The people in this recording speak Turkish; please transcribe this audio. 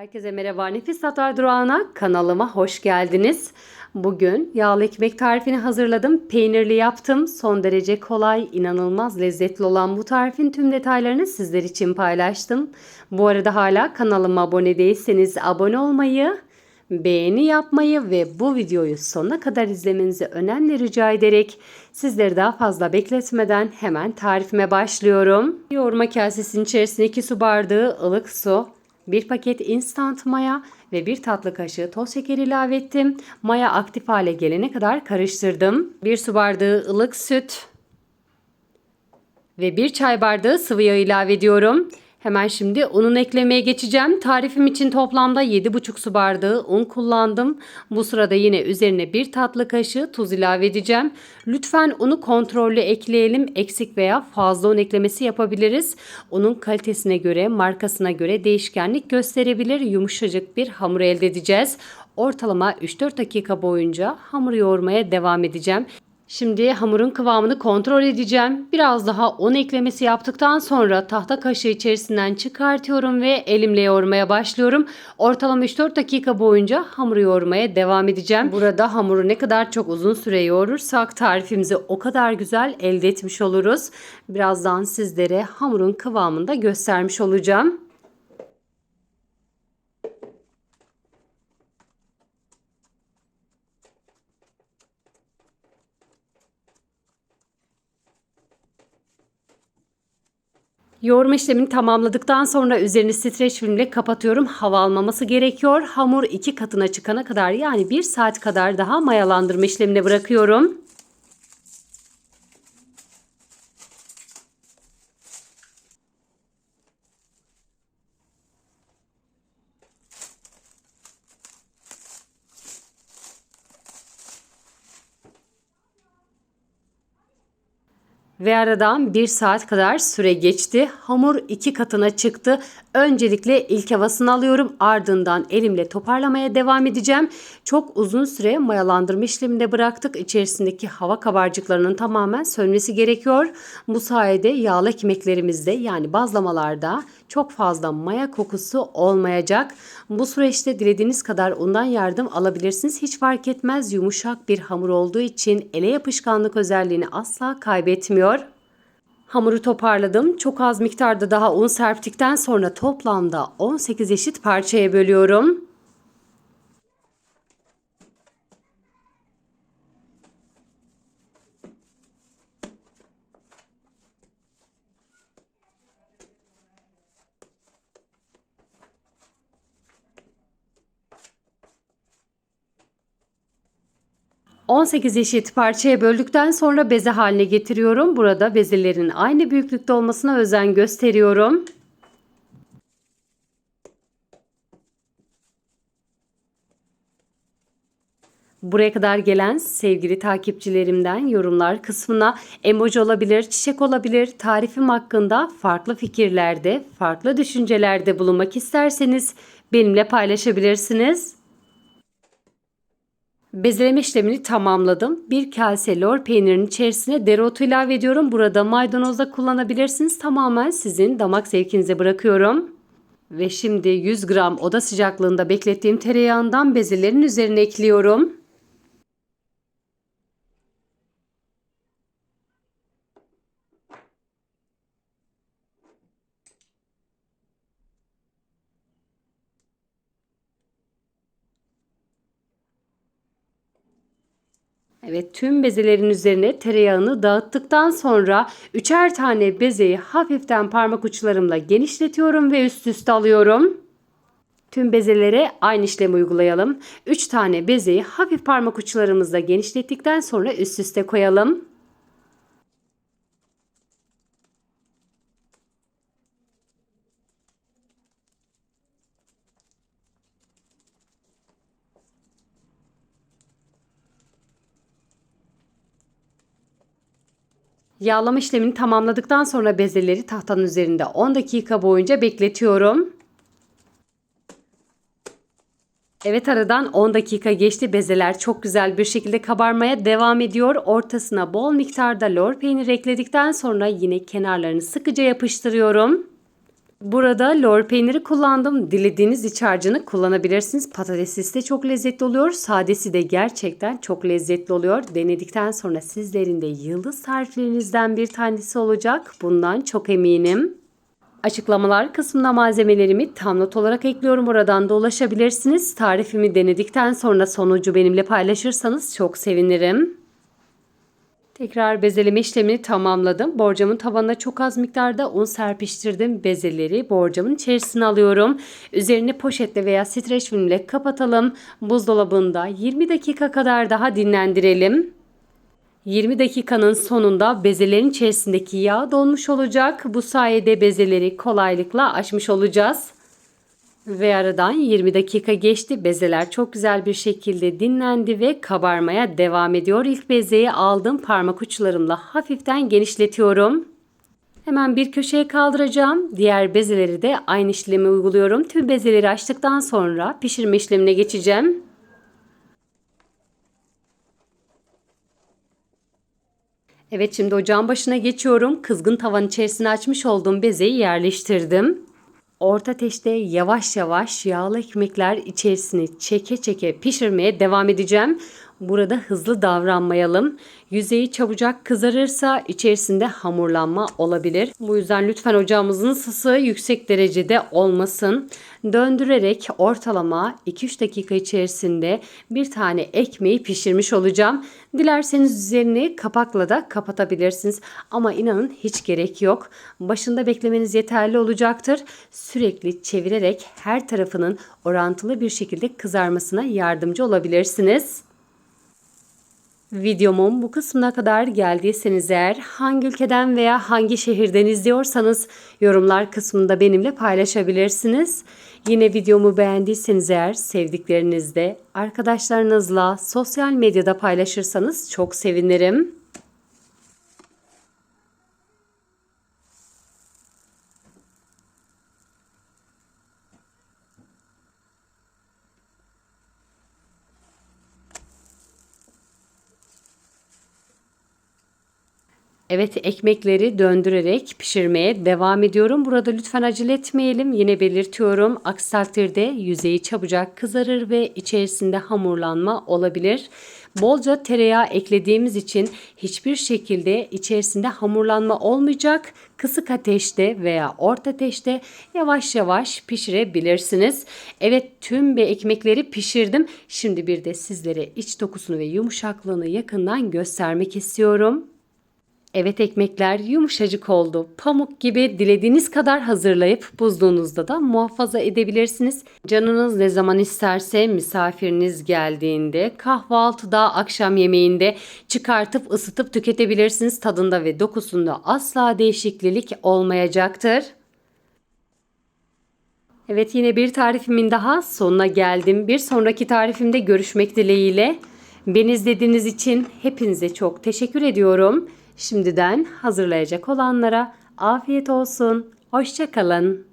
Herkese merhaba. Nefis Tatlar Durağı'na kanalıma hoş geldiniz. Bugün yağlı ekmek tarifini hazırladım. Peynirli yaptım. Son derece kolay, inanılmaz lezzetli olan bu tarifin tüm detaylarını sizler için paylaştım. Bu arada hala kanalıma abone değilseniz abone olmayı, beğeni yapmayı ve bu videoyu sonuna kadar izlemenizi önemli rica ederek sizleri daha fazla bekletmeden hemen tarifime başlıyorum. Yoğurma kasesinin içerisine 2 su bardağı ılık su, 1 paket instant maya ve 1 tatlı kaşığı toz şeker ilave ettim. Maya aktif hale gelene kadar karıştırdım. 1 su bardağı ılık süt ve 1 çay bardağı sıvı yağ ilave ediyorum. Hemen şimdi unun eklemeye geçeceğim. Tarifim için toplamda 7,5 su bardağı un kullandım. Bu sırada yine üzerine 1 tatlı kaşığı tuz ilave edeceğim. Lütfen unu kontrollü ekleyelim. Eksik veya fazla un eklemesi yapabiliriz. Unun kalitesine göre, markasına göre değişkenlik gösterebilir. Yumuşacık bir hamur elde edeceğiz. Ortalama 3-4 dakika boyunca hamur yoğurmaya devam edeceğim. Şimdi hamurun kıvamını kontrol edeceğim. Biraz daha un eklemesi yaptıktan sonra tahta kaşığı içerisinden çıkartıyorum ve elimle yoğurmaya başlıyorum. Ortalama 3-4 dakika boyunca hamuru yoğurmaya devam edeceğim. Burada hamuru ne kadar çok uzun süre yoğurursak tarifimizi o kadar güzel elde etmiş oluruz. Birazdan sizlere hamurun kıvamını da göstermiş olacağım. Yoğurma işlemini tamamladıktan sonra üzerini streç filmle kapatıyorum. Hava almaması gerekiyor. Hamur iki katına çıkana kadar yani bir saat kadar daha mayalandırma işlemine bırakıyorum. Ve aradan bir saat kadar süre geçti. Hamur iki katına çıktı. Öncelikle ilk havasını alıyorum. Ardından elimle toparlamaya devam edeceğim. Çok uzun süre mayalandırma işleminde bıraktık. İçerisindeki hava kabarcıklarının tamamen sönmesi gerekiyor. Bu sayede yağlı ekmeklerimizde yani bazlamalarda çok fazla maya kokusu olmayacak. Bu süreçte dilediğiniz kadar undan yardım alabilirsiniz. Hiç fark etmez yumuşak bir hamur olduğu için ele yapışkanlık özelliğini asla kaybetmiyor. Hamuru toparladım. Çok az miktarda daha un serptikten sonra toplamda 18 eşit parçaya bölüyorum. ...18 eşit parçaya böldükten sonra beze haline getiriyorum. Burada bezelerin aynı büyüklükte olmasına özen gösteriyorum. Buraya kadar gelen sevgili takipçilerimden yorumlar kısmına emoji olabilir, çiçek olabilir, tarifim hakkında farklı fikirlerde, farklı düşüncelerde bulunmak isterseniz benimle paylaşabilirsiniz. Bezeleme işlemini tamamladım. Bir kase lor peynirinin içerisine dereotu ilave ediyorum. Burada maydanoz da kullanabilirsiniz. Tamamen sizin damak zevkinize bırakıyorum. Ve şimdi 100 gram oda sıcaklığında beklettiğim tereyağından bezelerin üzerine ekliyorum. Evet tüm bezelerin üzerine tereyağını dağıttıktan sonra üçer tane bezeyi hafiften parmak uçlarımla genişletiyorum ve üst üste alıyorum. Tüm bezelere aynı işlemi uygulayalım. 3 tane bezeyi hafif parmak uçlarımızla genişlettikten sonra üst üste koyalım. Yağlama işlemini tamamladıktan sonra bezeleri tahtanın üzerinde 10 dakika boyunca bekletiyorum. Evet aradan 10 dakika geçti. Bezeler çok güzel bir şekilde kabarmaya devam ediyor. Ortasına bol miktarda lor peynir ekledikten sonra yine kenarlarını sıkıca yapıştırıyorum. Burada lor peyniri kullandım. Dilediğiniz iç harcını kullanabilirsiniz. Patatesi de çok lezzetli oluyor. Sadesi de gerçekten çok lezzetli oluyor. Denedikten sonra sizlerin de yıldız tariflerinizden bir tanesi olacak. Bundan çok eminim. Açıklamalar kısmına malzemelerimi tam not olarak ekliyorum. Oradan da ulaşabilirsiniz. Tarifimi denedikten sonra sonucu benimle paylaşırsanız çok sevinirim. Tekrar bezeleme işlemini tamamladım. Borcamın tabanına çok az miktarda un serpiştirdim. Bezeleri borcamın içerisine alıyorum. Üzerini poşetle veya streç filmle kapatalım. Buzdolabında 20 dakika kadar daha dinlendirelim. 20 dakikanın sonunda bezelerin içerisindeki yağ donmuş olacak. Bu sayede bezeleri kolaylıkla açmış olacağız. Ve aradan 20 dakika geçti. Bezeler çok güzel bir şekilde dinlendi ve kabarmaya devam ediyor. İlk bezeyi aldım. Parmak uçlarımla hafiften genişletiyorum. Hemen bir köşeye kaldıracağım. Diğer bezeleri de aynı işlemi uyguluyorum. Tüm bezeleri açtıktan sonra pişirme işlemine geçeceğim. Evet şimdi ocağın başına geçiyorum. Kızgın tavan içerisine açmış olduğum bezeyi yerleştirdim. Orta ateşte yavaş yavaş yağlı ekmekler içerisine çeke çeke pişirmeye devam edeceğim. Burada hızlı davranmayalım. Yüzeyi çabucak kızarırsa içerisinde hamurlanma olabilir. Bu yüzden lütfen ocağımızın ısısı yüksek derecede olmasın. Döndürerek ortalama 2-3 dakika içerisinde bir tane ekmeği pişirmiş olacağım. Dilerseniz üzerini kapakla da kapatabilirsiniz. Ama inanın hiç gerek yok. Başında beklemeniz yeterli olacaktır. Sürekli çevirerek her tarafının orantılı bir şekilde kızarmasına yardımcı olabilirsiniz. Videomun bu kısmına kadar geldiyseniz eğer hangi ülkeden veya hangi şehirden izliyorsanız yorumlar kısmında benimle paylaşabilirsiniz. Yine videomu beğendiyseniz eğer sevdiklerinizle, arkadaşlarınızla sosyal medyada paylaşırsanız çok sevinirim. Evet ekmekleri döndürerek pişirmeye devam ediyorum. Burada lütfen acele etmeyelim. Yine belirtiyorum. Aksi takdirde yüzeyi çabucak kızarır ve içerisinde hamurlanma olabilir. Bolca tereyağı eklediğimiz için hiçbir şekilde içerisinde hamurlanma olmayacak. Kısık ateşte veya orta ateşte yavaş yavaş pişirebilirsiniz. Evet tüm bir ekmekleri pişirdim. Şimdi bir de sizlere iç dokusunu ve yumuşaklığını yakından göstermek istiyorum. Evet ekmekler yumuşacık oldu. Pamuk gibi dilediğiniz kadar hazırlayıp buzluğunuzda da muhafaza edebilirsiniz. Canınız ne zaman isterse misafiriniz geldiğinde, kahvaltıda, akşam yemeğinde çıkartıp ısıtıp tüketebilirsiniz. Tadında ve dokusunda asla değişiklik olmayacaktır. Evet yine bir tarifimin daha sonuna geldim. Bir sonraki tarifimde görüşmek dileğiyle. Beni izlediğiniz için hepinize çok teşekkür ediyorum. Şimdiden hazırlayacak olanlara afiyet olsun. Hoşçakalın.